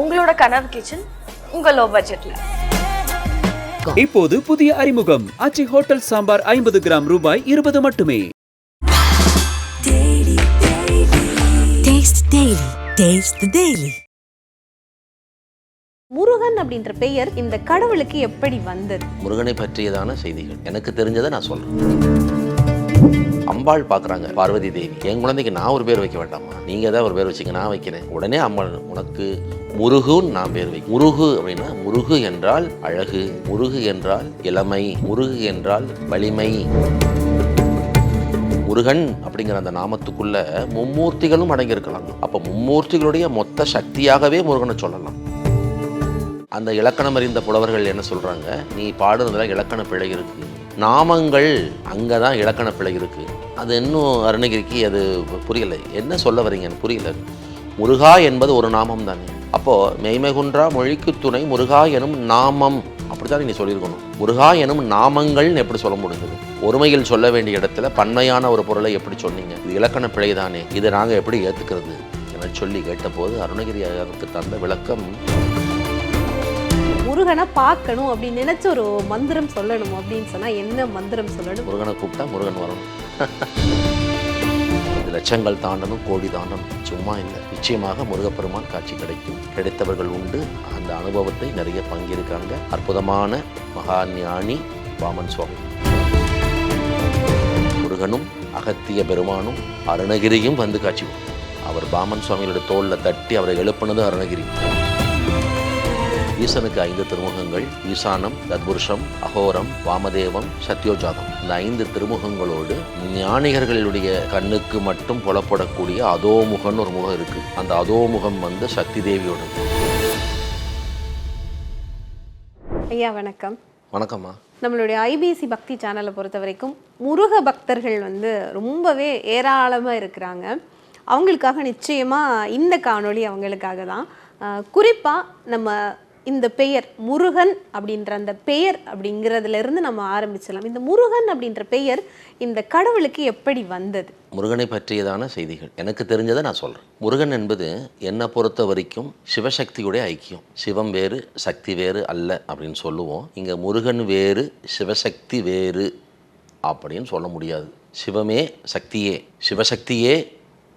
உங்களோட கனவு கிச்சன் உங்க லோ. பட்ஜெட்ல இப்போது புதிய அறிமுகம். அச்சி ஹோட்டல் சாம்பார் ஐம்பது கிராம் ரூபாய் இருபது மட்டுமே. Taste Daily. Taste the Daily. Murugan அப்படின்ற பெயர் இந்த கடவுளுக்கு எப்படி வந்தது? முருகனை பற்றியதான செய்திகள். எனக்கு தெரிஞ்சதை நான் சொல்றேன். அம்பாள் பார்க்குறாங்க. பார்வதி தேவி. என் குழந்தைக்கு நான் ஒரு பேர் வைக்க வேண்டாமா? நீங்கள் ஏதாவது ஒரு பேர் வச்சுங்க நான் வைக்கிறேன். உடனே அம்பாள் உனக்கு முருகுன்னு நான் பேர் வை முருகு அப்படின்னா முருகு என்றால் அழகு முருகு என்றால் இளமை முருகு என்றால் வலிமை. முருகன் அப்படிங்கிற அந்த நாமத்துக்குள்ள மும்மூர்த்திகளும் அடங்கியிருக்கலாம். அப்போ மும்மூர்த்திகளுடைய மொத்த சக்தியாகவே முருகனை சொல்லலாம். அந்த இலக்கணம் அறிந்த புலவர்கள் என்ன சொல்றாங்க? நீ பாடுறதுல இலக்கண பிழை இருக்கு. நாமங்கள் அங்கே தான் இலக்கண பிழை இருக்குது அது இன்னும் அருணகிரிக்கு அது புரியலை. என்ன சொல்ல வரீங்கன்னு புரியல. முருகா என்பது ஒரு நாமம் தானே. அப்போது மெய்மகுன்றா மொழிக்கு துணை முருகா எனும் நாமம். அப்படி தான் நீங்கள் சொல்லியிருக்கணும். முருகா எனும் நாமங்கள்னு எப்படி சொல்ல முடிஞ்சது? ஒருமையில் சொல்ல வேண்டிய இடத்துல பன்மையான ஒரு பொருளை எப்படி சொன்னீங்க? இது இலக்கண பிழை தானே. இதை நாங்கள் எப்படி ஏற்றுக்கிறது என சொல்லி கேட்டபோது அருணகிரி அவருக்கு தந்த விளக்கம் முருகனை பார்க்கணும் அப்படின்னு நினச்சி ஒரு மந்திரம் சொல்லணும் அப்படின்னு சொன்னால் என்ன மந்திரம் சொல்லணும்? முருகனை கூப்பிட்டா முருகன் வரணும். லட்சங்கள் தாண்டணும் கோடி தாண்டணும். சும்மா இல்லை. நிச்சயமாக முருகப்பெருமான் காட்சி கிடைக்கும். கிடைத்தவர்கள் உண்டு. அந்த அனுபவத்தை நிறைய பங்கிருக்காங்க. அற்புதமான மகா ஞானி பாமன் சுவாமி. முருகனும் அகத்திய பெருமானும் அருணகிரியும் வந்து காட்சி அவர் பாமன் சுவாமிகளோட தோளில் தட்டி அவரை எழுப்பினது அருணகிரி. ஈசனுக்கு ஐந்து திருமுகங்கள் ஈசானம் தத்புருஷம் அகோரம் வாமதேவம் சத்யோஜாதம் இந்த ஐந்து திருமுகங்களோடு ஞானிகர்களுடைய கண்ணுக்கு மட்டும் புலப்படக்கூடிய அதோமுகன் ஒரு முகம் இருக்கு. அந்த அதோமுகம் வந்து சக்தி தேவியோடது. ஐயா வணக்கம். வணக்கம்மா. நம்மளுடைய ஐபிசி பக்தி சேனலை பொறுத்த வரைக்கும் முருக பக்தர்கள் வந்து ரொம்பவே ஏராளமாக இருக்கிறாங்க. அவங்களுக்காக நிச்சயமாக இந்த காணொளி அவங்களுக்காக தான் குறிப்பாக நம்ம இந்த பெயர் முருகன் அப்படின்ற அந்த பெயர் அப்படிங்கிறதுல இருந்து நம்ம ஆரம்பிச்சலாம் இந்த முருகன் அப்படின்ற பெயர் இந்த கடவுளுக்கு எப்படி வந்தது? முருகனை பற்றியதான செய்திகள். எனக்கு தெரிஞ்சதை நான் சொல்கிறேன் முருகன் என்பது என்னை பொறுத்த வரைக்கும் சிவசக்தியுடைய ஐக்கியம். சிவம் வேறு சக்தி வேறு அல்ல அப்படின்னு சொல்லுவோம். இங்கே முருகன் வேறு சிவசக்தி வேறு அப்படின்னு சொல்ல முடியாது. சிவமே சக்தியே சிவசக்தியே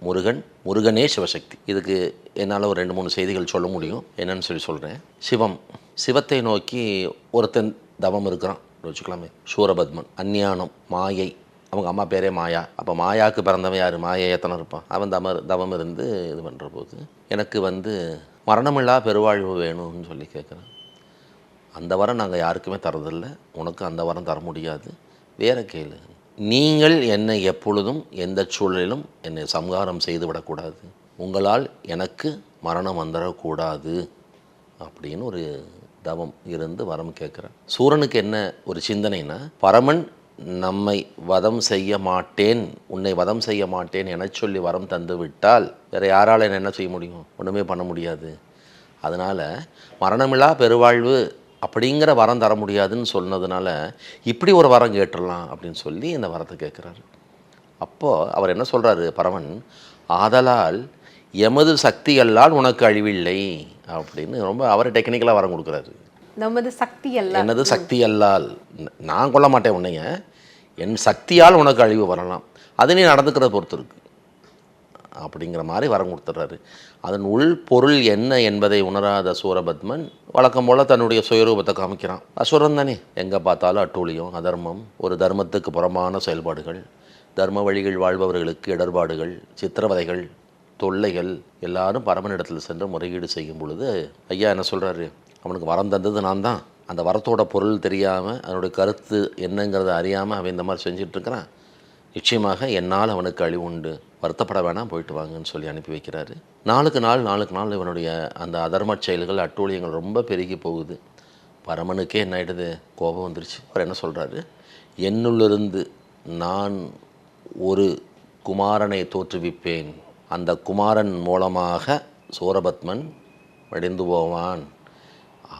முருகன் முருகனே சிவசக்தி. இதுக்கு என்னால் ஒரு ரெண்டு மூணு செய்திகள் சொல்ல முடியும். என்னன்னு சொல்லி சொல்கிறேன் சிவம் சிவத்தை நோக்கி ஒருத்தன் தவம் இருக்கிறான். வச்சுக்கலாமே. சூரபத்மன் அந்நியானம் மாயை. அவங்க அம்மா பேரே மாயா. அப்போ மாயாவுக்கு பிறந்தவன் யார்? மாயை எத்தனை இருப்பான்? அவன் தம தவம் இருந்து இது பண்ணுற போது எனக்கு வந்து மரணமில்லா பெருவாழ்வு வேணும்னு சொல்லி கேட்குறேன் அந்த வரம் நாங்கள் யாருக்குமே தரதில்லை உனக்கு அந்த வரம் தர முடியாது. வேற கேளு. நீங்கள் என்னை எப்பொழுதும் எந்த சூழலிலும் என்னை சம்ஹாரம் செய்து விடக்கூடாது உங்களால் எனக்கு மரணம் வந்துடக்கூடாது. அப்படின்னு ஒரு தவம் இருந்து வரம் கேட்குறேன் சூரனுக்கு என்ன ஒரு சிந்தனைனா பரமன் நம்மை வதம் செய்ய மாட்டேன் உன்னை வதம் செய்ய மாட்டேன் என சொல்லி வரம் தந்து விட்டால் வேறு யாரால் என்ன என்ன செய்ய முடியும்? ஒன்றுமே பண்ண முடியாது. அதனால் மரணமில்லா பெருவாழ்வு அப்படிங்கிற வரம் தர முடியாதுன்னு சொன்னதுனால இப்படி ஒரு வரம் கேட்டுடலாம் அப்படின்னு சொல்லி இந்த வரத்தை கேட்குறாரு. அப்போது அவர் என்ன சொல்கிறாரு பரமன் ஆதலால் எமது சக்தியல்லால் உனக்கு அழிவில்லை அப்படின்னு ரொம்ப அவர் டெக்னிக்கலாக வரம் கொடுக்குறாரு. நமது சக்தி எல்லாம் எனது சக்தி அல்லால் நான் கொல்ல மாட்டேன் உன்னைய என் சக்தியால் உனக்கு அழிவு வரலாம். அது நீ நடந்துக்கிறத பொறுத்து இருக்கு. அப்படிங்கிற மாதிரி வரம் கொடுத்துட்றாரு. அதன் உள் பொருள் என்ன என்பதை உணராத சூரபத்மன் வழக்கம் போல் தன்னுடைய சுயரூபத்தை காமிக்கிறான். அசுரன் தானே? எங்கே பார்த்தாலும் அட்டூழியம் அதர்மம் ஒரு தர்மத்துக்கு புறமான செயல்பாடுகள் தர்ம வழிகள் வாழ்பவர்களுக்கு இடர்பாடுகள் சித்திரவதைகள் தொல்லைகள் எல்லாரும் பரமனிடத்தில் சென்று முறையீடு செய்யும் பொழுது ஐயா என்ன சொல்கிறாரு அவனுக்கு வரம் தந்தது நான் தான். அந்த வரத்தோட பொருள் தெரியாமல் அதனுடைய கருத்து என்னங்கிறத அறியாமல் அவன் இந்த மாதிரி செஞ்சிட்ருக்கிறான் நிச்சயமாக என்னால் அவனுக்கு அழிவு உண்டு. வருத்தப்பட வேணாம் போயிட்டு வாங்கன்னு சொல்லி அனுப்பி வைக்கிறாரு. நாளுக்கு நாள் நாளுக்கு நாள் இவனுடைய அந்த அதர்ம செயல்கள் அட்டூழியங்கள் ரொம்ப பெருகி போகுது. பரமனுக்கே என்ன ஆகிடுது கோபம் வந்துருச்சு. அவர் என்ன சொல்கிறாரு என்னுள்ளிருந்து நான் ஒரு குமாரனை தோற்றுவிப்பேன். அந்த குமாரன் மூலமாக சூரபத்மன் வடிந்து போவான்.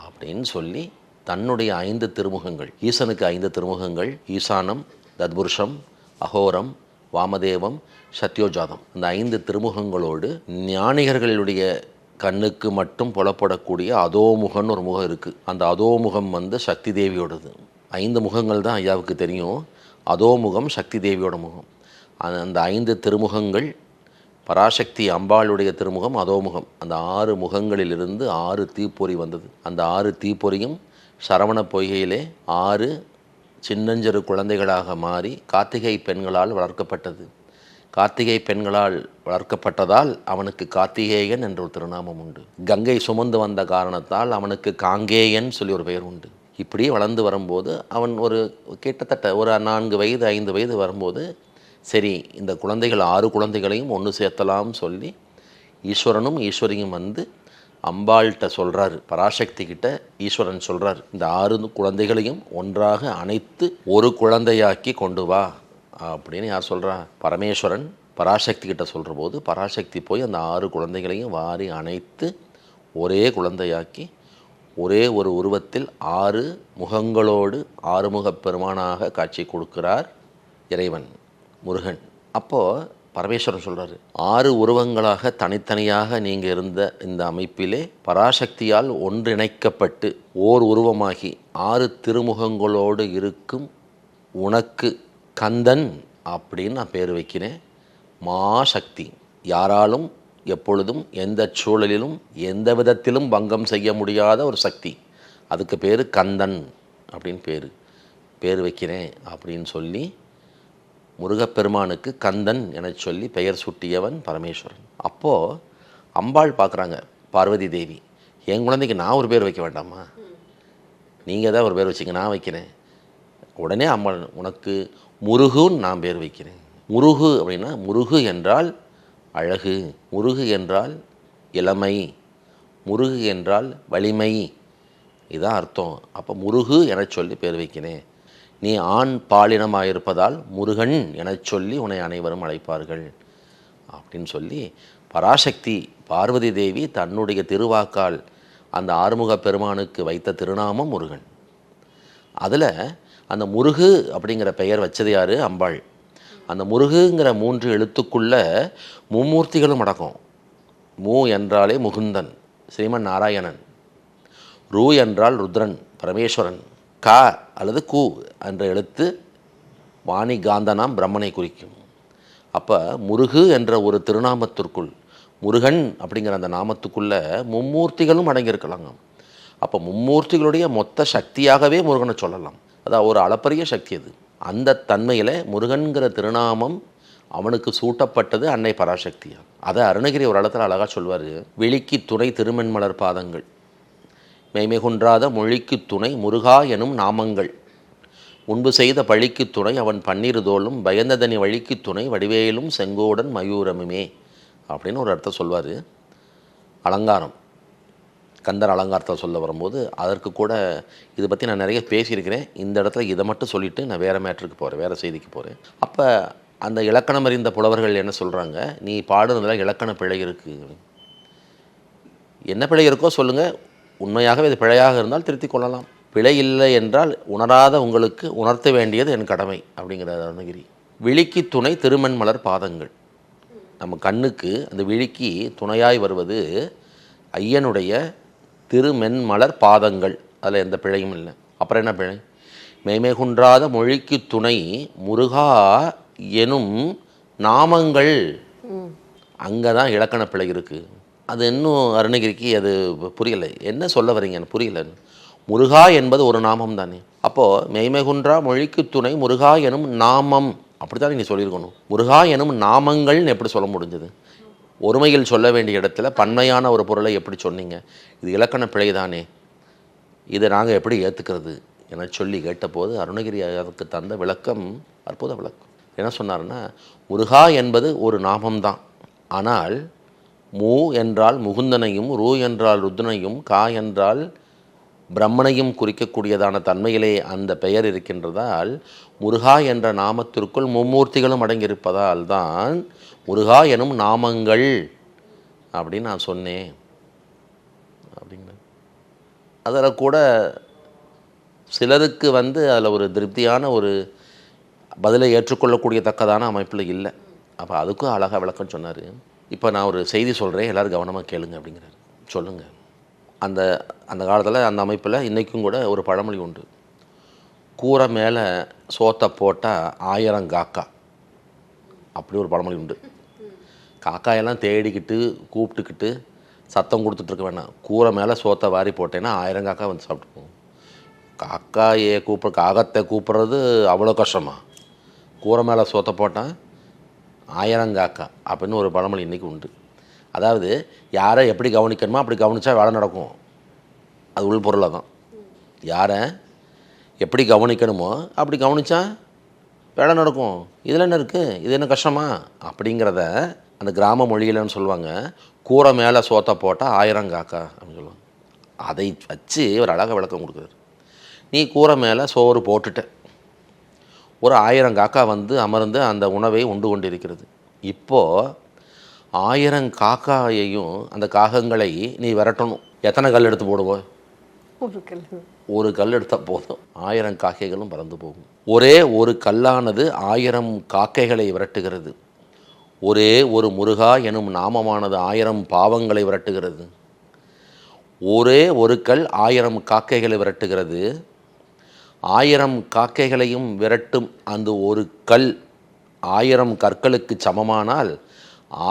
அப்படின்னு சொல்லி தன்னுடைய ஐந்து திருமுகங்கள் ஈசனுக்கு ஐந்து திருமுகங்கள் ஈசானம் தத்புருஷம் அகோரம் வாமதேவம் சத்யோஜாதம். இந்த ஐந்து திருமுகங்களோடு ஞானிகர்களுடைய கண்ணுக்கு மட்டும் புலப்படக்கூடிய அதோமுகன்னு ஒரு முகம் இருக்குது அந்த அதோமுகம் வந்து சக்தி தேவியோடது. ஐந்து முகங்கள் தான் ஐயாவுக்கு தெரியும். அதோமுகம் சக்தி தேவியோட முகம். அந்த- அந்த ஐந்து திருமுகங்கள் பராசக்தி அம்பாளுடைய திருமுகம் அதோமுகம். அந்த ஆறு முகங்களிலிருந்து ஆறு தீப்பொறி வந்தது. அந்த ஆறு தீப்பொறியும் சரவண பொய்கையிலே ஆறு சின்னஞ்சிறு குழந்தைகளாக மாறி கார்த்திகை பெண்களால் வளர்க்கப்பட்டது. கார்த்திகை பெண்களால் வளர்க்கப்பட்டதால் அவனுக்கு கார்த்திகேயன் என்ற ஒரு திருநாமம் உண்டு. கங்கை சுமந்து வந்த காரணத்தால் அவனுக்கு காங்கேயன் சொல்லி ஒரு பெயர் உண்டு. இப்படி வளர்ந்து வரும்போது அவன் ஒரு கிட்டத்தட்ட ஒரு நான்கு வயது ஐந்து வயது வரும்போது சரி இந்த குழந்தைகள் ஆறு குழந்தைகளையும் ஒன்று சேர்த்தலாம் சொல்லி ஈஸ்வரனும் ஈஸ்வரியும் வந்து அம்பாள்கிட்ட சொல்கிறாரு பராசக்தி கிட்ட ஈஸ்வரன் சொல்கிறார் இந்த ஆறு குழந்தைகளையும் ஒன்றாக அணைத்து ஒரு குழந்தையாக்கி கொண்டு வா அப்படின்னு யார் சொல்கிறா பரமேஸ்வரன் பராசக்தி கிட்ட சொல்கிற போது பராசக்தி போய் அந்த ஆறு குழந்தைகளையும் வாரி அணைத்து ஒரே குழந்தையாக்கி ஒரே ஒரு உருவத்தில் ஆறு முகங்களோடு ஆறுமுகப் பெருமானாக காட்சி கொடுக்கிறார் இறைவன் முருகன். அப்போது பரமேஸ்வரன் சொல்கிறார் ஆறு உருவங்களாக தனித்தனியாக நீங்கள் இருந்த இந்த அமைப்பிலே பராசக்தியால் ஒன்றிணைக்கப்பட்டு ஓர் உருவமாகி ஆறு திருமுகங்களோடு இருக்கும் உனக்கு கந்தன் அப்படின்னு நான் பேர் வைக்கிறேன். மாசக்தி யாராலும் எப்பொழுதும் எந்த சூழலிலும் எந்த விதத்திலும் பங்கம் செய்ய முடியாத ஒரு சக்தி. அதுக்கு பேர் கந்தன் அப்படின்னு பேர் பேர் வைக்கிறேன் அப்படின்னு சொல்லி முருகப்பெருமானுக்கு கந்தன் என சொல்லி பெயர் சுட்டியவன் பரமேஸ்வரன். அப்போது அம்பாள் பார்க்குறாங்க பார்வதி தேவி என் குழந்தைக்கு நான் ஒரு பேர் வைக்க வேண்டாமா? நீங்கள் தான் ஒரு பேர் வச்சிங்க நான் வைக்கிறேன். உடனே அம்பாள் உனக்கு முருகுன்னு நான் பேர் வைக்கிறேன். முருகு அப்படின்னா முருகு என்றால் அழகு முருகு என்றால் இளமை முருகு என்றால் வலிமை. இதான் அர்த்தம். அப்போ முருகு என சொல்லி பேர் வைக்கிறேன். நீ ஆண் பாலினமாக இருப்பதால் முருகன் எனச் சொல்லி உன்னை அனைவரும் அழைப்பார்கள். அப்படின்னு சொல்லி பராசக்தி பார்வதி தேவி தன்னுடைய திருவாக்கால் அந்த ஆறுமுக பெருமானுக்கு வைத்த திருநாமம் முருகன். அதில் அந்த முருகு அப்படிங்கிற பெயர் வச்சது யார்? அம்பாள். அந்த முருகுங்கிற மூன்று எழுத்துக்குள்ள மும்மூர்த்திகளும் அடக்கம் மூ என்றாலே முகுந்தன் ஸ்ரீமன் நாராயணன் ரூ என்றால் ருத்ரன் பரமேஸ்வரன். க அல்லது கு என்ற எழுத்து வாணி காந்தனாம் பிரம்மனை குறிக்கும். அப்போ முருகு என்ற ஒரு திருநாமத்திற்குள் முருகன் அப்படிங்கிற அந்த நாமத்துக்குள்ளே மும்மூர்த்திகளும் அடங்கியிருக்கலாங்க. அப்போ மும்மூர்த்திகளுடைய மொத்த சக்தியாகவே முருகனை சொல்லலாம். அதான் ஒரு அளப்பரிய சக்தி அது. அந்த தன்மையில் முருகன்கிற திருநாமம் அவனுக்கு சூட்டப்பட்டது அன்னை பராசக்தியாக அதை அருணகிரி ஒரு இடத்துல அழகாக சொல்வார் வெளிக்கு துணை திருமென்மலர் பாதங்கள். மெய்மைகுன்றாத மொழிக்கு துணை முருகா எனும் நாமங்கள். முன்பு செய்த பழிக்கு துணை அவன் பன்னிருதோளும் பயந்ததனி வழிக்கு துணை வடிவேலும் செங்கோடன் மயூரமுமே அப்படின்னு ஒரு அர்த்தம் சொல்வார். அலங்காரம். கந்தர் அலங்காரத்தை சொல்ல வரும்போது அதற்கு கூட இதை பற்றி நான் நிறைய பேசியிருக்கிறேன். இந்த இடத்துல இதை மட்டும் சொல்லிவிட்டு நான் வேறு மேட்ருக்கு போகிறேன் வேறு செய்திக்கு போகிறேன் அப்போ அந்த இலக்கணம் அறிந்த புலவர்கள் என்ன சொல்கிறாங்க நீ பாடுறதுல இலக்கண பிழை இருக்குது என்ன பிழை இருக்கோ சொல்லுங்கள் உண்மையாகவே இது பிழையாக இருந்தால் திருத்திக் கொள்ளலாம். பிழை இல்லை என்றால் உணராத உங்களுக்கு உணர்த்த வேண்டியது என் கடமை அப்படிங்கிறார் அருணகிரி. விழிக்கு துணை திருமண் மலர் பாதங்கள். நம்ம கண்ணுக்கு அந்த விழிக்கு துணையாய் வருவது ஐயனுடைய திருமென்மலர் பாதங்கள். அதில் எந்த பிழையும் இல்லை. அப்புறம் என்ன பிழை? மெய்மை குன்றாத மொழிக்கு துணை முருகா எனும் நாமங்கள். அங்கே தான் இலக்கண பிழை இருக்குது அது இன்னும் அருணகிரிக்கு அது புரியலை. என்ன சொல்ல வரீங்கன்னு புரியலன்னு முருகா என்பது ஒரு நாமம் தானே. அப்போது மெய்மெகுன்றா மொழிக்கு துணை முருகா எனும் நாமம். அப்படி தான் நீங்கள் சொல்லியிருக்கணும். முருகா எனும் நாமங்கள்னு எப்படி சொல்ல முடிஞ்சது? ஒருமையில் சொல்ல வேண்டிய இடத்துல பன்மையான ஒரு பொருளை எப்படி சொன்னீங்க? இது இலக்கண பிழை தானே இதை நாங்கள் எப்படி ஏற்றுக்கிறது என சொல்லி கேட்டபோது அருணகிரி அதற்கு தந்த விளக்கம் அற்புத விளக்கம். என்ன சொன்னார்னா முருகா என்பது ஒரு நாமம்தான் ஆனால் மூ என்றால் முகுந்தனையும் ரூ என்றால் ருத்ரனையும் கா என்றால் பிரம்மனையும் குறிக்கக்கூடியதான தன்மையிலே அந்த பெயர் இருக்கின்றதால் முருகா என்ற நாமத்திற்குள் மும்மூர்த்திகளும் அடங்கியிருப்பதால் தான் முருகா எனும் நாமங்கள் அப்படின்னு நான் சொன்னேன். அப்படிங்கிற அதில் கூட சிலருக்கு வந்து அதில் ஒரு திருப்தியான ஒரு பதிலை ஏற்றுக்கொள்ளக்கூடிய தக்கதான அமைப்பில் இல்லை. அப்போ அதுக்கும் அழகாக விளக்கம் சொன்னார். இப்போ நான் ஒரு செய்தி சொல்கிறேன் எல்லோரும் கவனமாக கேளுங்க அப்படிங்கிறாரு. சொல்லுங்கள் அந்த அந்த காலத்தில் அந்த அமைப்பில் இன்றைக்கும் கூட ஒரு பழமொழி உண்டு. கூரை மேலே சோத்தை போட்டால் ஆயிரம் காக்கா. அப்படி ஒரு பழமொழி உண்டு. காக்காயெல்லாம் தேடிக்கிட்டு கூப்பிட்டுக்கிட்டு சத்தம் கொடுத்துட்ருக்க வேணாம். கூரை மேலே சோத்தை வாரி போட்டேன்னா ஆயிரம் காக்கா வந்து சாப்பிட்டு போகும். காக்காயை கூப்பிட காகத்தை கூப்பிட்றது அவ்வளோ கஷ்டமா? கூரை மேலே சோத்தை போட்டால் ஆயிரங்காக்கா அப்படின்னு ஒரு பழமொழி இன்றைக்கி உண்டு. அதாவது யாரை எப்படி கவனிக்கணுமோ அப்படி கவனித்தா வேலை நடக்கும். அது உள் பொருளை தான் யாரை எப்படி கவனிக்கணுமோ அப்படி கவனித்தா வேலை நடக்கும். இதில் என்ன இருக்குது இது என்ன கஷ்டமா? அப்படிங்கிறத அந்த கிராம மொழியிலன்னு சொல்லுவாங்க. கூரை மேலே சோத்தை போட்டால் ஆயிரம் காக்கா அப்படின்னு சொல்லுவாங்க. அதை வச்சு ஒரு அழகாக விளக்கம் கொடுக்குறாரு. நீ கூரை மேலே சோறு போட்டுட்ட. ஒரு ஆயிரம் காக்கா வந்து அமர்ந்து அந்த உணவை உண்டு கொண்டிருக்கிறது. இப்போது ஆயிரம் காக்காயையும் அந்த காகங்களை நீ விரட்டணும். எத்தனை கல் எடுத்து போடுவோம் ஒரு கல். ஒரு கல் எடுத்தால் போதும். ஆயிரம் காக்கைகளும் பறந்து போகும். ஒரே ஒரு கல்லானது ஆயிரம் காக்கைகளை விரட்டுகிறது. ஒரே ஒரு முருகா எனும் நாமமானது ஆயிரம் பாவங்களை விரட்டுகிறது. ஒரே ஒரு கல் ஆயிரம் காக்கைகளை விரட்டுகிறது. ஆயிரம் காக்கைகளையும் விரட்டும் அந்த ஒரு கல் ஆயிரம் கற்களுக்கு சமமானால்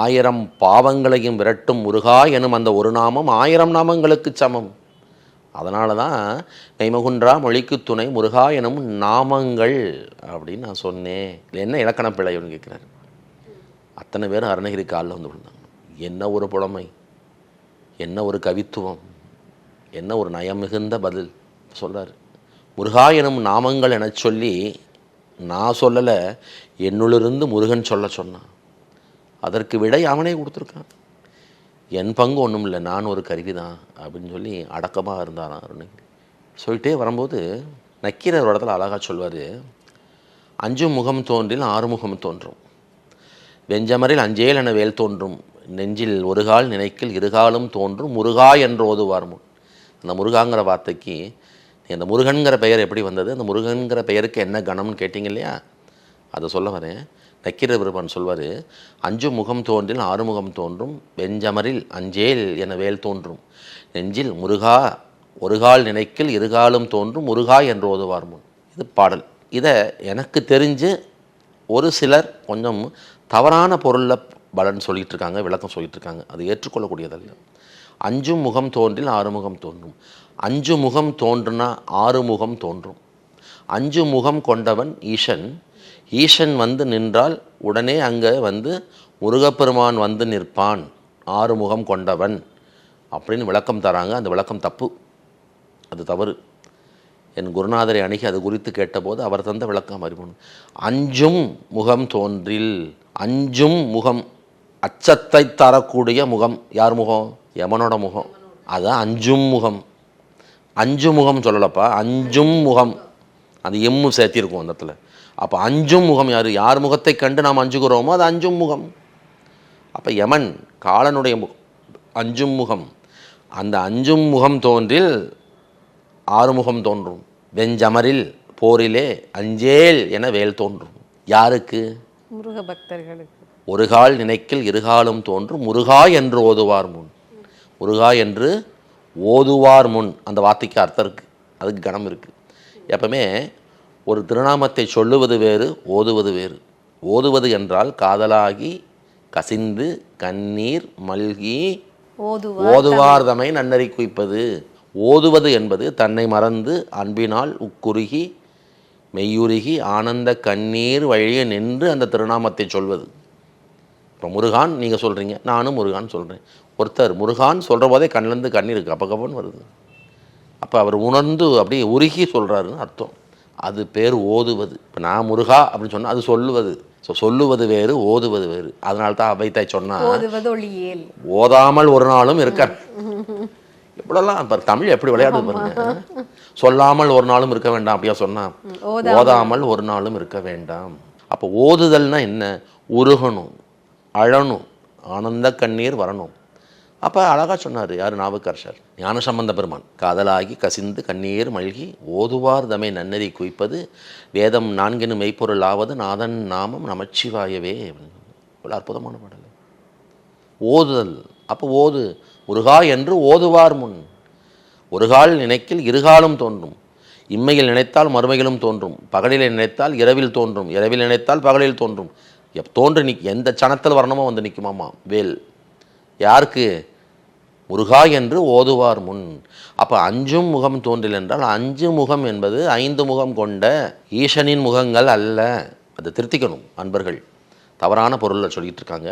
ஆயிரம் பாவங்களையும் விரட்டும் முருகா எனும் அந்த ஒரு நாமம் ஆயிரம் நாமங்களுக்கு சமம். அதனால தான் நெய்மகுன்றா மொழிக்கு துணை முருகா எனும் நாமங்கள் அப்படின்னு நான் சொன்னேன். இல்லை என்ன இலக்கண பிழைன்னு கேட்குறாரு? அத்தனை பேரும் அருணகிரி காலில் வந்து விழுந்தாங்க. என்ன ஒரு புலமை? என்ன ஒரு கவித்துவம்? என்ன ஒரு நயம் மிகுந்த பதில்? சொல்கிறாரு முருகா எனும் நாமங்கள் எனச் சொல்லி நான் சொல்லலை என்னுள்ளிருந்து முருகன் சொல்ல சொன்னான். அதற்கு விடை அவனே கொடுத்துருக்கான். என் பங்கு ஒன்றும் இல்லை நான் ஒரு கருவி தான் அப்படின்னு சொல்லி அடக்கமாக இருந்தாராம் அருணகிரி சொல்லிட்டே வரும்போது நக்கீரர் ஒரு இடத்துல அழகாக சொல்வார் அஞ்சு முகம் தோன்றில் ஆறு முகம் தோன்றும். வெஞ்சமரில் அஞ்சேல் என வேல் தோன்றும். நெஞ்சில் ஒரு கால் நினைக்கில் இருகாலும் தோன்றும். முருகா என்று ஓதுவார் முன் அந்த முருகாங்கிற வார்த்தைக்கு அந்த முருகன்கிற பெயர் எப்படி வந்தது? அந்த முருகன்கிற பெயருக்கு என்ன கணம்னு கேட்டிங்க இல்லையா? அதை சொல்ல வரேன். நக்கீர பெருமான் சொல்வார் அஞ்சு முகம் தோன்றில் ஆறு முகம் தோன்றும் வெஞ்சமரில் அஞ்சேல் என வேல் தோன்றும். நெஞ்சில் முருகா ஒருகால் நினைக்கில் இருகாலும் தோன்றும் முருகா என்று ஓதுவார் முன். இது பாடல். இதை எனக்கு தெரிஞ்சு ஒரு சிலர் கொஞ்சம் தவறான பொருளில் பலன் சொல்லிட்டு இருக்காங்க விளக்கம் சொல்லிட்டு இருக்காங்க. அது ஏற்றுக்கொள்ளக்கூடியதல்ல. அஞ்சும் முகம் தோன்றில் ஆறுமுகம் தோன்றும். அஞ்சு முகம் தோன்றுனா ஆறு முகம் தோன்றும். அஞ்சு முகம் கொண்டவன் ஈசன். ஈசன் வந்து நின்றால் உடனே அங்கே வந்து முருகப்பெருமான் வந்து நிற்பான். ஆறு முகம் கொண்டவன் அப்படின்னு விளக்கம் தராங்க. அந்த விளக்கம் தப்பு. அது தவறு. என் குருநாதரை அணுகி அது குறித்து கேட்டபோது அவர் தந்த விளக்கம் அறிமுகம். அஞ்சும் முகம் தோன்றில். அஞ்சும் முகம் அச்சத்தை தரக்கூடிய முகம். யார் முகம்? யமனோட முகம். அதான் அஞ்சும் முகம். அஞ்சு முகம் சொல்லலப்பா அஞ்சும் முகம். அது எம்மு சேர்த்திருக்கும் அந்த இடத்துல. அப்போ அஞ்சும் முகம் யார்? யார் முகத்தை கண்டு நாம் அஞ்சுகிறோமோ அது அஞ்சும் முகம். அப்போ யமன் காலனுடைய மு அஞ்சும் முகம். அந்த அஞ்சும் முகம் தோன்றில் ஆறுமுகம் தோன்றும். வெஞ்சமரில் போரிலே அஞ்சேல் என வேல் தோன்றும். யாருக்கு? முருக பக்தர்களுக்கு. ஒரு கால் நினைக்கில் இருகாலும் தோன்றும். முருகா என்று ஓதுவார் முன். முருகா என்று ஓதுவார் முன். அந்த வார்த்தைக்கு அர்த்தம் இருக்குது அதுக்கு கணம் இருக்குது எப்பவுமே ஒரு திருநாமத்தை சொல்லுவது வேறு ஓதுவது வேறு. ஓதுவது என்றால் காதலாகி கசிந்து கண்ணீர் மல்கி ஓதுவார் ஓதுவார்தமை நன்னறி குய்ப்பது ஓதுவது என்பது தன்னை மறந்து அன்பினால் உக்குருகி மெய்யுருகி ஆனந்த கண்ணீர் வழியே நின்று அந்த திருநாமத்தை சொல்வது. இப்போ முருகான் நீங்கள் சொல்கிறீங்க நானும் முருகான் சொல்கிறேன் ஒருத்தர் முருகான் சொல்கிற போதே கண்ணிலேருந்து கண்ணீர் கப்பகப்பன்னு வருது. அப்போ அவர் உணர்ந்து அப்படியே உருகி சொல்கிறாருன்னு அர்த்தம். அது பேர் ஓதுவது. இப்போ நான் முருகா அப்படின்னு சொன்னால் அது சொல்லுவது. ஸோ சொல்லுவது வேறு ஓதுவது வேறு. அதனால தான் அவைத்தாய் சொன்னா ஓதுவது ஒளியேல் ஓதாமல் ஒரு நாளும் இருக்க இப்படிலாம் இப்போ தமிழ் எப்படி விளையாடுது பாருங்க. சொல்லாமல் ஒரு நாளும் இருக்க வேண்டாம் அப்படியா சொன்னா. ஓதாமல் ஒரு நாளும் இருக்க வேண்டாம். அப்போ ஓதுதல்னா என்ன? உருகணும். அழணும் ஆனந்த கண்ணீர் வரணும். அப்போ அழகா சொன்னார் யார்? நாவுக்கரசர். ஞானசம்பந்த பெருமான். காதலாகி கசிந்து கண்ணீர் மல்கி ஓதுவார் தமை நன்னறி குவிப்பது வேதம் நான்கினு மெய்ப்பொருள் ஆவது நாதன் நாமம் நமச்சிவாயவே. அற்புதமான பாடல். ஓதுதல். அப்போ ஓது. முருகா என்று ஓதுவார் முன். ஒருகால் நினைக்கில் இருகாலும் தோன்றும். இம்மையில் நினைத்தால் மறுமையிலும் தோன்றும். பகலில் நினைத்தால் இரவில் தோன்றும். இரவில் நினைத்தால் பகலில் தோன்றும். எப் தோன்று நிக் எந்த சனத்தில் வரணுமோ வந்து நிற்குமாமா வேல். யாருக்கு? முருகா என்று ஓதுவார் முன். அப்போ அஞ்சும் முகம் தோன்றில் என்றால் அஞ்சு முகம் என்பது ஐந்து முகம் கொண்ட ஈசனின் முகங்கள் அல்ல. அதை திருத்திக்கணும் அன்பர்கள். தவறான பொருளில் சொல்லிட்டு இருக்காங்க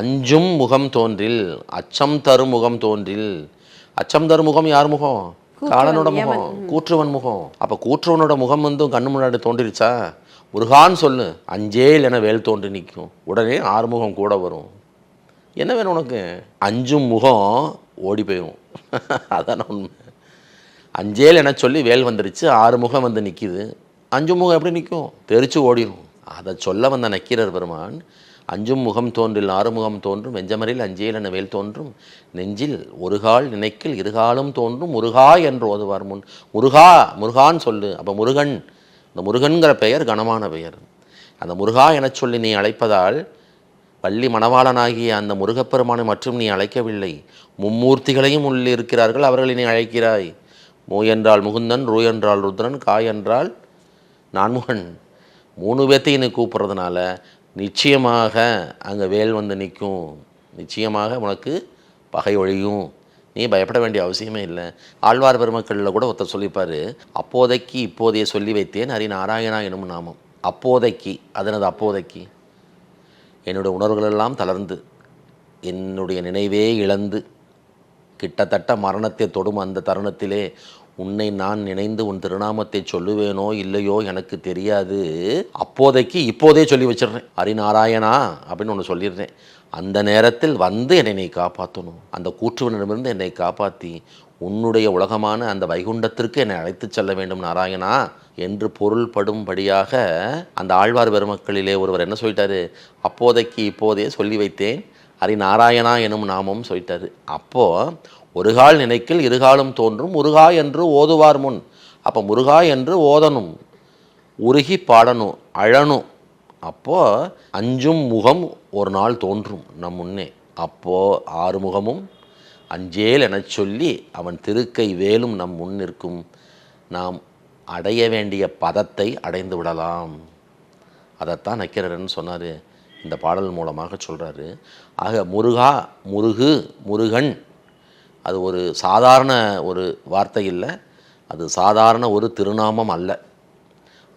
அஞ்சும் முகம் தோன்றில் அச்சம் தரும் முகம் தோன்றில். அச்சம் தரும் முகம் யார் முகம்? காலனோட முகம் கூற்றுவன் முகம். அப்போ கூற்றுவனோட முகம் வந்து கண்ணு முன்னாடி தோன்றிருச்சா? முருகான்னு சொல்லு அஞ்சேல் என வேல் தோன்றி நிற்கும். உடனே ஆறுமுகம் கூட வரும். என்ன வேணும் உனக்கு? அஞ்சும் முகம் ஓடி போயிடும் அதான் உண்மை. அஞ்சேல் என சொல்லி வேல் வந்துருச்சு ஆறு முகம் வந்து நிற்கிது அஞ்சு முகம் எப்படி நிற்கும்? தெரிச்சு ஓடிடும் அதை சொல்ல வந்த நக்கீரர் பெருமான் அஞ்சும் முகம் தோன்றில் ஆறுமுகம் தோன்றும் வெஞ்சமரில் அஞ்சேல் என வேல் தோன்றும். நெஞ்சில் ஒரு கால் நினைக்கில் இருகாலும் தோன்றும் முருகா என்று ஓதுவார் முன். முருகா முருகான்னு சொல்லு. அப்போ முருகன் இந்த முருகன்கிற பெயர் கனமான பெயர். அந்த முருகா எனச் சொல்லி நீ அழைப்பதால் பள்ளி மணவாளனாகிய அந்த முருகப்பெருமானை மற்றும் நீ அழைக்கவில்லை. மும்மூர்த்திகளையும் உள்ளே இருக்கிறார்கள் அவர்களை நீ அழைக்கிறாய். மூ என்றால் முகுந்தன் ரூ என்றால் ருத்ரன் காய் என்றால் நான்முகன். மூணு பேர்த்தையும் நீ கூப்பிட்றதுனால நிச்சயமாக அங்கே வேல் வந்து நிற்கும். நிச்சயமாக உனக்கு பகை ஒழியும். நீ பயப்பட வேண்டிய அவசியமே இல்லை. ஆழ்வார் பெருமக்களில் கூட ஒருத்தர் சொல்லிப்பார் அப்போதைக்கு இப்போதைய சொல்லி வைத்தேன் ஹரி நாராயணா எனும் நாமம். அப்போதைக்கு அதனது அப்போதைக்கு. என்னுடைய உணர்வுகளெல்லாம் தளர்ந்து என்னுடைய நினைவே இழந்து கிட்டத்தட்ட மரணத்தை தொடும் அந்த தருணத்திலே உன்னை நான் நினைந்து உன் திருநாமத்தை சொல்லுவேனோ இல்லையோ எனக்கு தெரியாது. அப்போதைக்கு இப்போதே சொல்லி வச்சிடுறேன். ஹரிநாராயணா அப்படின்னு ஒன்று சொல்லிடுறேன். அந்த நேரத்தில் வந்து என்னை நீ காப்பாற்றணும். அந்த கூற்றுவனிடமிருந்து என்னை காப்பாற்றி உன்னுடைய உலகமான அந்த வைகுண்டத்திற்கு என்னை அழைத்துச் செல்ல வேண்டும் நாராயணா என்று பொருள்படும்படியாக அந்த ஆழ்வார் பெருமக்களிலே ஒருவர் என்ன சொல்லிட்டாரு? அப்போதைக்கு இப்போதே சொல்லி வைத்தேன். ஹரி நாராயணா எனும் நாமம் சொல்லிட்டாரு. அப்போது ஒரு கால் நினைக்கில் இருகாலும் தோன்றும் முருகா என்று ஓதுவார் முன். அப்போ முருகா என்று ஓதணும் உருகி பாடணும் அழணும். அப்போது அஞ்சும் முகம் ஒரு நாள் தோன்றும் நம் முன்னே. அப்போ ஆறு முகமும் அஞ்சேல் எனச் சொல்லி அவன் திருக்கை வேலும் நம் முன் நிற்கும். நாம் அடைய வேண்டிய பதத்தை அடைந்து விடலாம். அதைத்தான் நக்கீரர்னு சொன்னார் இந்த பாடல் மூலமாக சொல்கிறாரு ஆக முருகா முருகு முருகன் அது ஒரு சாதாரண ஒரு வார்த்தை இல்லை. அது சாதாரண ஒரு திருநாமம் அல்ல.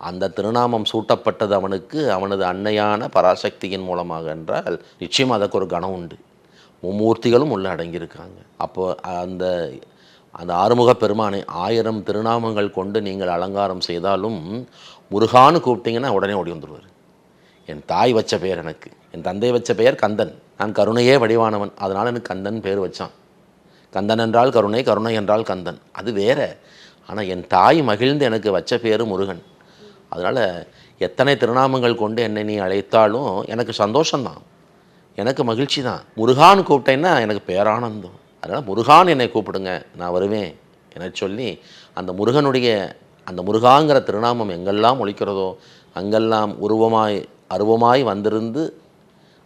அந்த திருநாமம் சூட்டப்பட்டது அவனுக்கு அவனது அன்னையான பராசக்தியின் மூலமாக என்றால் நிச்சயம் அதற்கு ஒரு கணம் உண்டு. மும்மூர்த்திகளும் உள்ள அடங்கியிருக்காங்க. அப்போ அந்த அந்த ஆறுமுக பெருமானை ஆயிரம் திருநாமங்கள் கொண்டு நீங்கள் அலங்காரம் செய்தாலும் முருகான்னு கூப்பிட்டீங்கன்னா உடனே ஓடி வந்துடுவார் என் தாய் வச்ச பெயர் எனக்கு. என் தந்தை வச்ச பெயர் கந்தன். நான் கருணையே வடிவானவன். அதனால் எனக்கு கந்தன் பேர் வச்சான். கந்தன் என்றால் கருணை கருணை என்றால் கந்தன். அது வேற. ஆனால் என் தாய் மகிழ்ந்து எனக்கு வச்ச பேர் முருகன். அதனால் எத்தனை திருநாமங்கள் கொண்டு என்னை நீ அழைத்தாலும் எனக்கு சந்தோஷம்தான். எனக்கு மகிழ்ச்சி தான் முருகான் கூப்பிட்டேன்னா எனக்கு பேரானந்தம். அதனால் முருகான் என்னை கூப்பிடுங்க நான் வருவேன் என சொல்லி அந்த முருகனுடைய அந்த முருகாங்கிற திருநாமம் எங்கெல்லாம் ஒழிக்கிறதோ அங்கெல்லாம் உருவமாய் அருவமாய் வந்திருந்து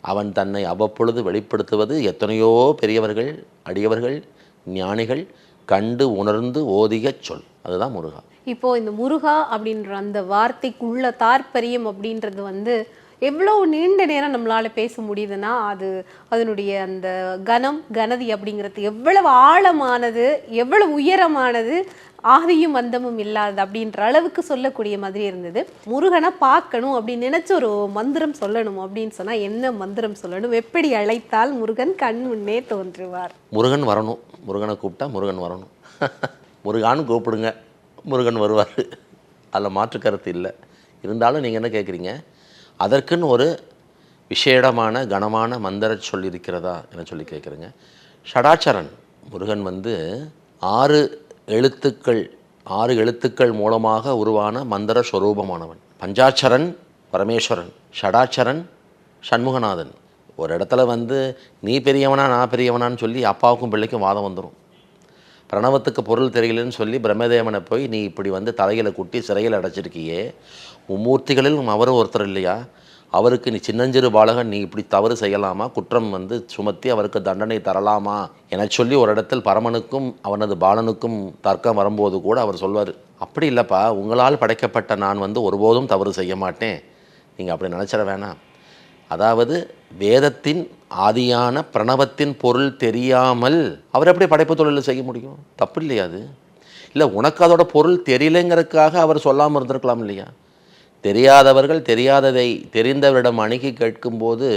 அவன் தன்னை அவ்வப்பொழுது வெளிப்படுத்துவது எத்தனையோ பெரியவர்கள் அடியவர்கள் ஞானிகள் கண்டு உணர்ந்து ஓதிய சொல். அதுதான் முருகா. இப்போ இந்த முருகா அப்படின்ற அந்த வார்த்தைக்குள்ள தாற்பரியம் அப்படின்றது வந்து எவ்வளோ நீண்ட நேரம் நம்மளால பேச முடியுதுன்னா அது அதனுடைய அந்த கனம் கனதி அப்படிங்கிறது எவ்வளவு ஆழமானது எவ்வளவு உயரமானது ஆதியும் அந்தமும் இல்லாதது அப்படின்ற அளவுக்கு சொல்லக்கூடிய மாதிரி இருந்தது. முருகனை பார்க்கணும் அப்படின்னு நினச்ச ஒரு மந்திரம் சொல்லணும் அப்படின்னு சொன்னால் என்ன மந்திரம் சொல்லணும்? எப்படி அழைத்தால் முருகன் கண் முன்னே தோன்றுவார்? முருகன் வரணும். முருகனை கூப்பிட்டா முருகன் வரணும். முருகான்னு கூப்பிடுங்க. முருகன் வருவார். அதில் மாற்று கருத்து இல்லை. இருந்தாலும் நீங்கள் என்ன கேட்குறீங்க அதற்குன்னு ஒரு விசேடமான கனமான மந்திர சொல் இருக்கிறதா என சொல்லி கேட்குறேங்க. ஷடாச்சரன் முருகன் வந்து ஆறு எழுத்துக்கள் ஆறு எழுத்துக்கள் மூலமாக உருவான மந்திர ஸ்வரூபமானவன் பஞ்சாட்சரன் பரமேஸ்வரன் ஷடாட்சரன் சண்முகநாதன். ஒரு இடத்துல வந்து நீ பெரியவனா நான் பெரியவனான்னு சொல்லி அப்பாவுக்கும் பிள்ளைக்கும் வாதம் வந்துடும் பிரணவத்துக்கு பொருள் தெரியலன்னு சொல்லி பிரம்மதேவனை போய் நீ இப்படி வந்து தலையில் குட்டி சிறையில் அடைச்சிருக்கியே மும்மூர்த்திகளிலும் அவரும் ஒருத்தர் இல்லையா? அவருக்கு நீ சின்னஞ்சிறு பாலகன் நீ இப்படி தவறு செய்யலாமா? குற்றம் வந்து சுமத்தி அவருக்கு தண்டனை தரலாமா? என சொல்லி ஒரு இடத்தில் பரமனுக்கும் அவனது பாலனுக்கும் தர்க்கம் வரும்போது கூட அவர் சொல்வார் அப்படி இல்லைப்பா உங்களால் படைக்கப்பட்ட நான் வந்து ஒருபோதும் தவறு செய்ய மாட்டேன். நீங்கள் அப்படி நினச்சிட வேணாம். அதாவது வேதத்தின் ஆதியான பிரணவத்தின் பொருள் தெரியாமல் அவர் எப்படி படைப்பு தொழில் செய்ய முடியும்? தப்பு இல்லையா அது? இல்லை உனக்கு அதோட பொருள் தெரியலைங்கிறதுக்காக அவர் சொல்லாமல் இருந்திருக்கலாம் இல்லையா? தெரியாதவர்கள் தெரியாததை தெரிந்தவரிடம் அணுகி கேட்கும்போது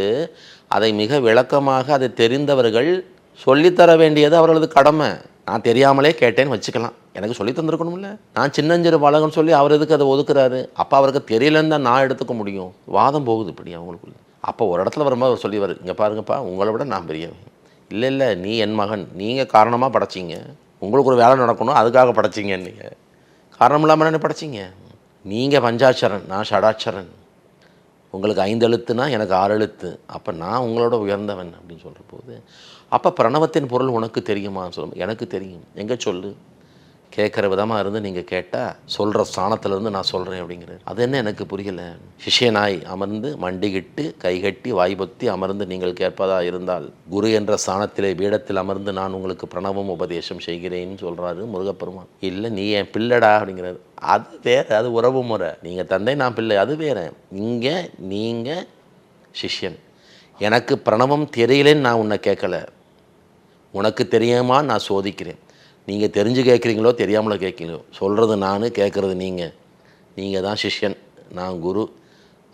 அதை மிக விளக்கமாக அதை தெரிந்தவர்கள் சொல்லித்தர வேண்டியது அவர்களது கடமை. நான் தெரியாமலே கேட்டேன்னு வச்சுக்கலாம். எனக்கு சொல்லி தந்திருக்கணும்ல. நான் சின்னஞ்சிறு பழகன்னு சொல்லி அவர் எதுக்கு அதை ஒதுக்குறாரு? அப்போ அவருக்கு தெரியலன்னு தான் நான் எடுத்துக்க முடியும். வாதம் போகுது இப்படி அவங்களுக்குள்ள. அப்போ ஒரு இடத்துல வரும்போது அவர் சொல்லிவார் இங்கே பாருங்கப்பா உங்களை விட நான் பெரியவன். இல்லை இல்லை நீ என் மகன். நீங்கள் காரணமாக படைச்சிங்க. உங்களுக்கு ஒரு வேலை நடக்கணும் அதுக்காக படைச்சிங்க நீங்கள் காரணம் இல்லாமல் என்ன படைச்சிங்க? நீங்கள் பஞ்சாட்சரன் நான் ஷடாட்சரன். உங்களுக்கு ஐந்து எழுத்துனா எனக்கு ஆறு எழுத்து. அப்போ நான் உங்களோட உயர்ந்தவன் அப்படின்னு சொல்கிற போது அப்போ பிரணவத்தின் பொருள் உனக்கு தெரியுமான்னு சொல்லும் எனக்கு தெரியும். எங்கே சொல்லு? கேட்குற விதமாக இருந்து நீங்கள் கேட்டால் சொல்கிற ஸ்தானத்திலேருந்து நான் சொல்கிறேன் அப்படிங்கிறார். அது என்ன எனக்கு புரியலை. சிஷ்யனாய் அமர்ந்து மண்டிகிட்டு கைகட்டி வாய்பொத்தி அமர்ந்து நீங்கள் கேட்பதா இருந்தால் குரு என்ற ஸ்தானத்திலே பீடத்தில் அமர்ந்து நான் உங்களுக்கு பிரணவம் உபதேசம் செய்கிறேன்னு சொல்கிறாரு முருகப்பெருமான். இல்லை நீ என் பிள்ளடா அப்படிங்கிறாரு. அது வேறு அது உறவு முறை. நீங்கள் தந்தை நான் பிள்ளை அது வேறு. இங்கே நீங்கள் சிஷ்யன். எனக்கு பிரணவம் தெரியலேன்னு நான் உன்னை கேட்கல. உனக்கு தெரியுமா நான் சோதிக்கிறேன். நீங்கள் தெரிஞ்சு கேட்குறீங்களோ தெரியாமல் கேட்குறீங்களோ சொல்கிறது நான் கேட்குறது நீங்கள் நீங்கள் தான் சிஷ்யன் நான் குரு.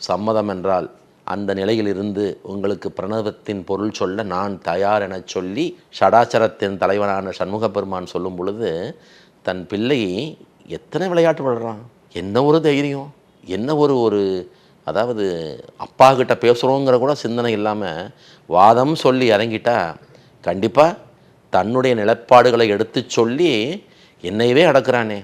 சம்மதம் என்றால் அந்த நிலையிலிருந்து உங்களுக்கு பிரணவத்தின் பொருள் சொல்ல நான் தயார் எனச் சொல்லி ஷடாச்சரத்தின் தலைவனான சண்முக பெருமான் சொல்லும் பொழுது தன் பிள்ளை எத்தனை விளையாட்டு விளையாடுறான்? என்ன ஒரு தைரியம்? என்ன ஒரு ஒரு அதாவது அப்பா கிட்ட பேசுகிறோங்கிற கூட சிந்தனை இல்லாமல் வாதம் சொல்லி இறங்கிட்டா கண்டிப்பாக தன்னுடைய நிலப்பாடுகளை எடுத்து சொல்லி என்னையவே அடக்கிறானே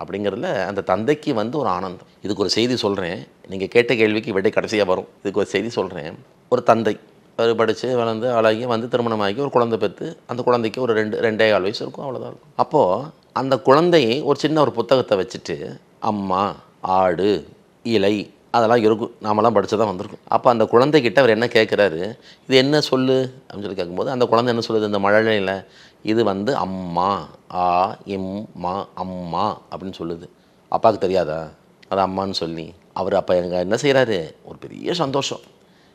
அப்படிங்கிறதுல அந்த தந்தைக்கு வந்து ஒரு ஆனந்தம். இதுக்கு ஒரு செய்தி சொல்கிறேன் நீங்கள் கேட்ட கேள்விக்கு விடை கடைசியாக வரும். இதுக்கு ஒரு செய்தி சொல்கிறேன் ஒரு தந்தை. அவர் படித்து வளர்ந்து ஆளாகி வந்து திருமணமாகி ஒரு குழந்தை பெற்று அந்த குழந்தைக்கு ஒரு ரெண்டு ரெண்டே கால் வயசு இருக்கும் அவ்வளோதான் இருக்கும். அப்போது அந்த குழந்தை ஒரு சின்ன ஒரு புத்தகத்தை வச்சுட்டு அம்மா ஆடு இலை அதெல்லாம் இருக்கும் நாமெல்லாம் படித்து தான் வந்திருக்கோம். அப்போ அந்த குழந்தைகிட்ட அவர் என்ன கேட்குறாரு இது என்ன சொல்லு? அப்படின்னு சொல்லி கேட்கும்போது அந்த குழந்தை என்ன சொல்லுது? இந்த மழலையில் இது வந்து அம்மா ஆ இம் மா அம்மா அப்படின்னு சொல்லுது. அப்பாவுக்கு தெரியாதா? அது அம்மான்னு சொல்லி. அவர் அப்போ எங்கள் என்ன செய்கிறாரு ஒரு பெரிய சந்தோஷம்.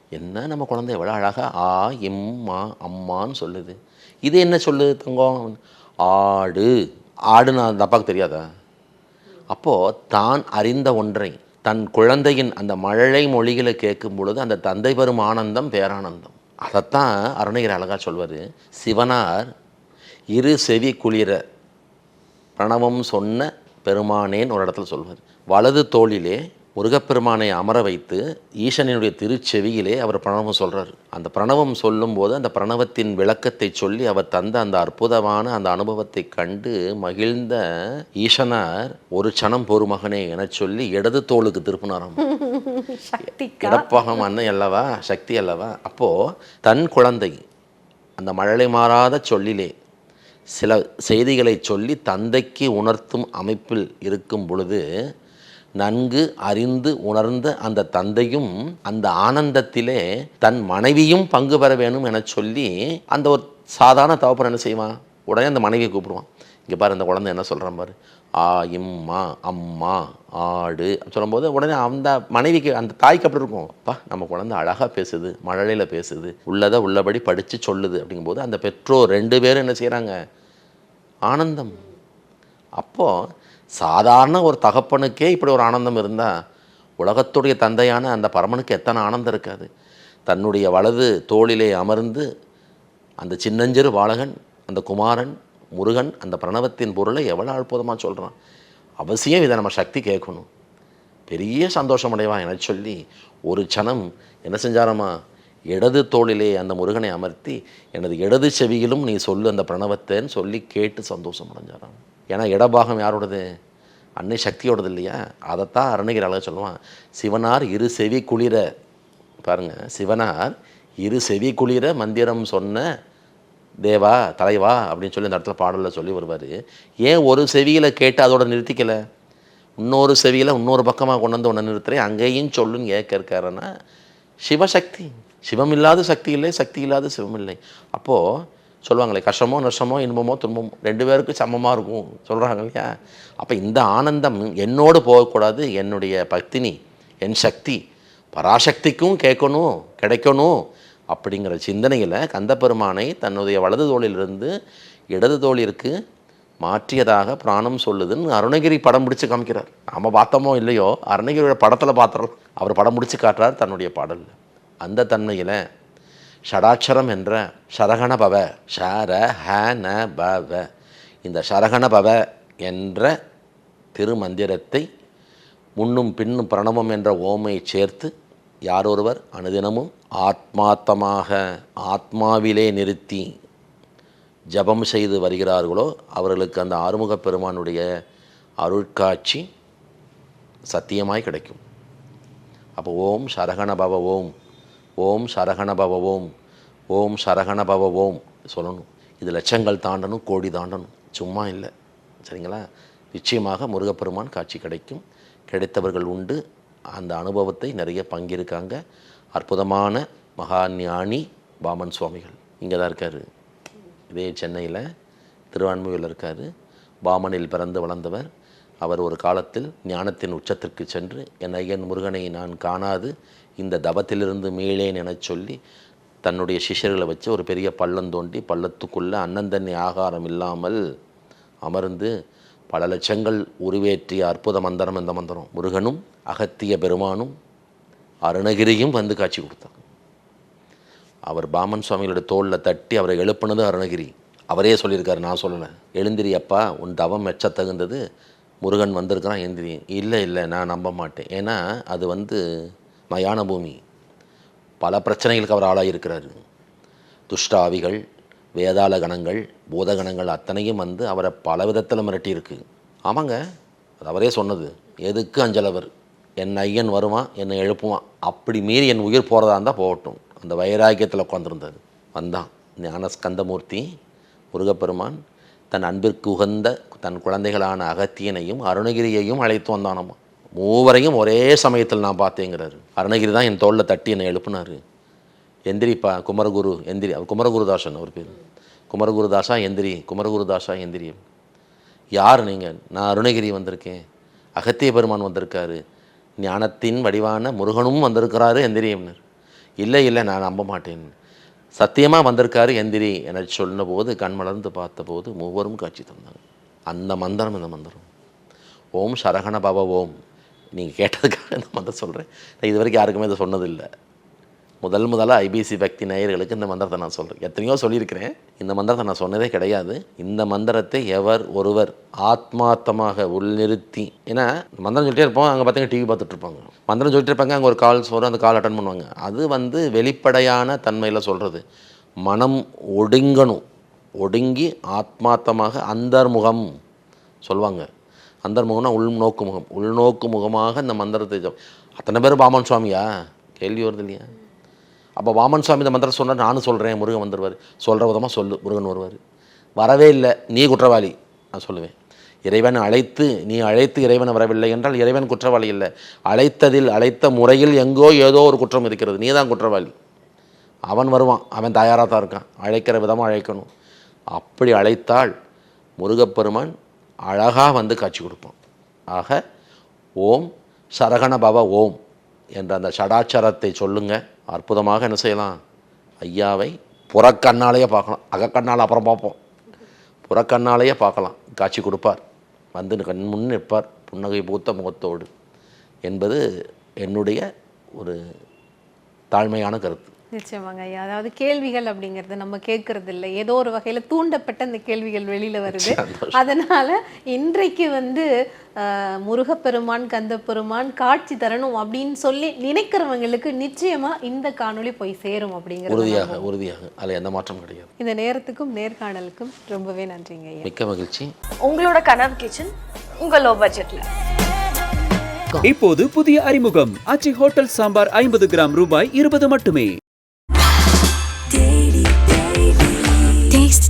என்ன நம்ம குழந்தை எவ்வளோ அழகாக ஆ இம் மா அம்மான்னு சொல்லுது. இது என்ன சொல்லுது தங்கம்? ஆடு. ஆடுன்னு அந்த அப்பாவுக்கு தெரியாதா? அப்போது தான் அறிந்த ஒன்றை தன் குழந்தையின் அந்த மழலை மொழிகளை கேட்கும் பொழுது அந்த தந்தை பெறும் ஆனந்தம் பேரானந்தம். அதைத்தான் அருணகிரி அழகாக சொல்வார் சிவனார் இரு செவி குளிர பிரணவம் சொன்ன பெருமானேன்னு ஒரு இடத்துல சொல்வார். வலது தோளிலே முருகப்பெருமானை அமர வைத்து ஈசனினுடைய திருச்செவியிலே அவர் பிரணவம் சொல்றார். அந்த பிரணவம் சொல்லும்போது அந்த பிரணவத்தின் விளக்கத்தை சொல்லி அவர் தந்த அந்த அற்புதமான அந்த அனுபவத்தை கண்டு மகிழ்ந்த ஈசனார் ஒரு சனம் பொறு மகனே என சொல்லி இடது தோளுக்கு திருப்பினாராம். இடப்பகம் அன்னை அல்லவா? சக்தி அல்லவா? அப்போ தன் குழந்தை அந்த மழலை மாறாத சொல்லிலே சில செய்திகளை சொல்லி தந்தைக்கு உணர்த்தும் அமைப்பில் இருக்கும் பொழுது நன்கு அறிந்து உணர்ந்த அந்த தந்தையும் அந்த ஆனந்தத்திலே தன் மனைவியும் பங்கு பெற வேணும் என சொல்லி அந்த ஒரு சாதாரண தவப்பன் என்ன செய்வான்? உடனே அந்த மனைவியை கூப்பிடுவான். இங்கே பாரு அந்த குழந்தை என்ன சொல்கிறான் பாரு? ஆ இம்மா அம்மா ஆடு சொல்லும்போது உடனே அந்த மனைவிக்கு அந்த தாய்க்கு அப்படி இருக்கும். அப்பா நம்ம குழந்தை அழகாக பேசுது மழலையில் பேசுது உள்ளதை உள்ளபடி படித்து சொல்லுது அப்படிங்கும்போது அந்த பெற்றோர் ரெண்டு பேரும் என்ன செய்கிறாங்க ஆனந்தம். அப்போது சாதாரண ஒரு தகப்பனுக்கே இப்படி ஒரு ஆனந்தம் இருந்தால் உலகத்துடைய தந்தையான அந்த பரமனுக்கு எத்தனை ஆனந்தம் இருக்காது. தன்னுடைய வலது தோளிலே அமர்ந்து அந்த சின்னஞ்சிறு பாலகன் அந்த குமாரன் முருகன் அந்த பிரணவத்தின் பொருளை எவ்வளோ அற்புதமாக சொல்கிறான் அவசியம் இதை நம்ம சக்தி கேட்கணும். பெரிய சந்தோஷம் அடைவான் என சொல்லி ஒரு சனம் என்ன செஞ்சாரம்மா இடது தோளிலே அந்த முருகனை அமர்த்தி எனது இடது செவியிலும் நீ சொல்லு அந்த பிரணவத்தைன்னு சொல்லி கேட்டு சந்தோஷம் அடைஞ்சாராம். ஏன்னா இடபாகம் யாரோடது? அன்னை சக்தியோடது இல்லையா? அதைத்தான் அருணகிரி அழகாக சொல்லுவான் சிவனார் இரு செவி குளிர பாருங்கள் சிவனார் இரு செவி குளிர மந்திரம் சொன்ன தேவா தலைவா அப்படின்னு சொல்லி இந்த இடத்துல பாடலில் சொல்லி வருவார். ஏன் ஒரு செவியில் கேட்டு அதோட நிறுத்திக்கலை? இன்னொரு செவியில் இன்னொரு பக்கமாக கொண்டு வந்து ஒன்று நிறுத்துறேன் அங்கேயும் சொல்லுன்னு ஏக்க இருக்காருன்னா சிவசக்தி சிவம் இல்லாத சக்தி இல்லை சக்தி இல்லாத சிவம் இல்லை. அப்போது சொல்லுவாங்களே கஷ்டமோ நஷ்டமோ இன்பமோ துன்பமோ ரெண்டு பேருக்கும் சமமாக இருக்கும் சொல்கிறாங்க இல்லையா? அப்போ இந்த ஆனந்தம் என்னோடு போகக்கூடாது என்னுடைய பக்தினி என் சக்தி பராசக்திக்கும் கேட்கணும் கிடைக்கணும் அப்படிங்கிற சிந்தனையில் கந்தபெருமானை தன்னுடைய வலது தோளிலிருந்து இடது தோளிற்கு மாற்றியதாக பிராணம் சொல்லுதுன்னு அருணகிரி படம் பிடிச்சி காமிக்கிறார். நம்ம பார்த்தோமோ இல்லையோ அருணகிரியோட படத்தில் பார்த்துறோம் அவர் படம் பிடிச்சி காட்டுறார் தன்னுடைய பாடலில். அந்த தன்மையில் ஷடாட்சரம் என்ற சரகண பவ ஷர ஹ ந ப வ இந்த சரகண பவ என்ற திருமந்திரத்தை முன்னும் பின்னும் பிரணவம் என்ற ஓமை சேர்த்து யாரொருவர் அனுதினமும் ஆத்மாத்தமாக ஆத்மாவிலே நிறுத்தி ஜபம் செய்து வருகிறார்களோ அவர்களுக்கு அந்த ஆறுமுகப் பெருமானுடைய அருட்காட்சி சத்தியமாய் கிடைக்கும். அப்போ ஓம் சரகணபவ ஓம் ஓம் சரகணபவ ஓம். ஓம் சரகண பவ ஓம் சொல்லணும். இது லட்சங்கள் தாண்டணும் கோடி தாண்டணும். சும்மா இல்லை. சரிங்களா? நிச்சயமாக முருகப்பெருமான் காட்சி கிடைக்கும். கிடைத்தவர்கள் உண்டு. அந்த அனுபவத்தை நிறைய பங்கிருக்காங்க. அற்புதமான மகா ஞானி பாமன் சுவாமிகள். இங்கே தான் இருக்கார். இதே சென்னையில் திருவான்மையூரில் இருக்கார். பாமனில் பிறந்து வளர்ந்தவர். அவர் ஒரு காலத்தில் ஞானத்தின் உச்சத்திற்கு சென்று என் ஐயன் முருகனை நான் காணாது. இந்த தவத்திலிருந்து மீளேன் எனச் சொல்லி தன்னுடைய சிஷ்யர்களை வச்சு ஒரு பெரிய பள்ளம் தோண்டி பள்ளத்துக்குள்ளே அன்னந்தண்ணி ஆகாரம் இல்லாமல் அமர்ந்து பல லட்சங்கள் உருவேற்றிய அற்புத மந்திரம் இந்த மந்திரம். முருகனும் அகத்திய பெருமானும் அருணகிரியும் வந்து காட்சி கொடுத்தாங்க அவர் பாமன் சுவாமிகளோட தோளில் தட்டி அவரை எழுப்பினது அருணகிரி. அவரே சொல்லியிருக்காரு நான் சொல்லலை. எழுந்திரி அப்பா உன் தவம் மெச்ச தகுந்தது முருகன் வந்திருக்கிறான் எந்திரி இல்லை இல்லை நான் நம்ப மாட்டேன். ஏன்னா அது வந்து மயான பூமி பல பிரச்சனைகளுக்கு அவர் ஆளாக ஆளாகியிருக்கிறாரு துஷ்டாவிகள் வேதாள கணங்கள் பூதகணங்கள் அத்தனையும் வந்து அவரை பல விதத்தில் மிரட்டியிருக்கு ஆமாங்க அது அவரே சொன்னது. எதுக்கு அஞ்சலவர்? என் ஐயன் வருவான் என்னை எழுப்புவான். அப்படி மீறி என் உயிர் போகிறதா இருந்தால் போகட்டும். அந்த வைராக்கியத்தில் உட்காந்துருந்தது வந்தான். ஞான ஸ்கந்தமூர்த்தி முருகப்பெருமான் தன் அன்பிற்கு உகந்த தன் குழந்தைகளான அகத்தியனையும் அருணகிரியையும் அழைத்து வந்தானாமா. மூவரையும் ஒரே சமயத்தில் நான் பார்த்தேங்கிறாரு. அருணகிரி தான் என் தோளில் தட்டி என்னை எழுப்புனார். எந்திரிப்பா குமரகுரு எந்திரி. அவர் குமரகுருதாசன் அவர் பேர். குமரகுருதாசா எந்திரி. குமரகுருதாசா எந்திரி. யார் நீங்கள் நான் அருணகிரி வந்திருக்கேன். அகத்திய பெருமான் வந்திருக்காரு. ஞானத்தின் வடிவான முருகனும் வந்திருக்கிறாரு எந்திரியம்னர் இல்லை இல்லை நான் நம்ப மாட்டேன். சத்தியமாக வந்திருக்காரு எந்திரி என சொன்னபோது கண் மலர்ந்து பார்த்தபோது மூவரும் காட்சி தந்தாங்க. அந்த மந்திரம் இந்த மந்திரம். ஓம் சரகண பவ ஓம். நீங்கள் கேட்டதுக்காக இந்த மந்திரம் சொல்கிறேன் நான் இது வரைக்கும் யாருக்குமே இதை சொன்னதில்லை. முதல் முதலாக ஐபிசி பக்தி நேயர்களுக்கு இந்த மந்திரத்தை நான் சொல்கிறேன் எத்தனையோ சொல்லியிருக்கிறேன். இந்த மந்திரத்தை நான் சொன்னதே கிடையாது. இந்த மந்திரத்தை எவர் ஒருவர் ஆத்மார்த்தமாக உள்நிறுத்தி ஏன்னா மந்திரம் சொல்லிட்டே இருப்போம். அங்கே பார்த்தீங்கன்னா டிவி பார்த்துட்டு இருப்பாங்க மந்திரம் சொல்லிட்டு இருப்பாங்க. அங்கே ஒரு கால்ஸ் வரும் அந்த கால் அட்டன் பண்ணுவாங்க. அது வந்து வெளிப்படையான தன்மையில் சொல்கிறது மனம் ஒடுங்கணும். ஒடுங்கி ஆத்மார்த்தமாக அந்தர்முகம் சொல்லுவாங்க அந்தர்முகம்னா உள்நோக்கு முகம் உள்நோக்கு முகமாக இந்த மந்திரத்தை அத்தனை பேர் பாமன் சுவாமியா? கேள்வி வருது இல்லையா? அப்போ வாமன் சுவாமி இந்த மந்திரம் சொன்னால் நானும் சொல்கிறேன் முருகன் வந்துடுவார் சொல்கிற விதமாக சொல்லு முருகன் வருவார். வரவே இல்லை நீ குற்றவாளி நான் சொல்லுவேன். இறைவன் அழைத்து நீ அழைத்து இறைவன் வரவில்லை என்றால் இறைவன் குற்றவாளி இல்லை. அழைத்ததில் அழைத்த முறையில் எங்கோ ஏதோ ஒரு குற்றம் இருக்கிறது. நீ தான் குற்றவாளி. அவன் வருவான் அவன் தயாராக தான் இருக்கான். அழைக்கிற விதமாக அழைக்கணும். அப்படி அழைத்தால் முருகப்பெருமான் அழகாக வந்து காட்சி கொடுப்போம். ஆக ஓம் சரகணபவ ஓம் என்ற அந்த சடாச்சாரத்தை சொல்லுங்கள் அற்புதமாக என்ன செய்யலாம்? ஐயாவை புறக்கண்ணாலேயே பார்க்கலாம். அகக்கண்ணால் அப்புறம் பார்ப்போம். புறக்கண்ணாலேயே பார்க்கலாம். காட்சி கொடுப்பார். வந்து கண் முன் நிற்பார். புன்னகை பூத்த முகத்தோடு. என்பது என்னுடைய ஒரு தாழ்மையான கருத்து. நிச்சயமாங்க ஐயா. அதாவது கேள்விகள் அப்படிங்கிறது நம்ம கேட்கறது இல்லை. ஏதோ ஒரு வகையில தூண்டப்பட்ட அந்த கேள்விகள் வெளியில வருது. அதனால இன்றைக்கு வந்து ஆஹ், முருகப்பெருமான் கந்தப்பெருமான் காட்சி தரணும் அப்படின்னு சொல்லி நினைக்கிறவங்களுக்கு நிச்சயமா இந்த காணொளி போய் சேரும் அப்படிங்கிறது உறுதியாக உறுதியாக. அதில் எந்த மாற்றம் கிடையாது. இந்த நேரத்துக்கும் நேர்காணலுக்கும் ரொம்பவே நன்றிங்க ஐயா. மிக்க மகிழ்ச்சி. உங்களோட கனவு கிச்சன் உங்க லோ. பட்ஜெட்ல இப்போது புதிய அறிமுகம். ஆச்சி ஹோட்டல் சாம்பார் ஐம்பது கிராம் ரூபாய் இருபது மட்டுமே.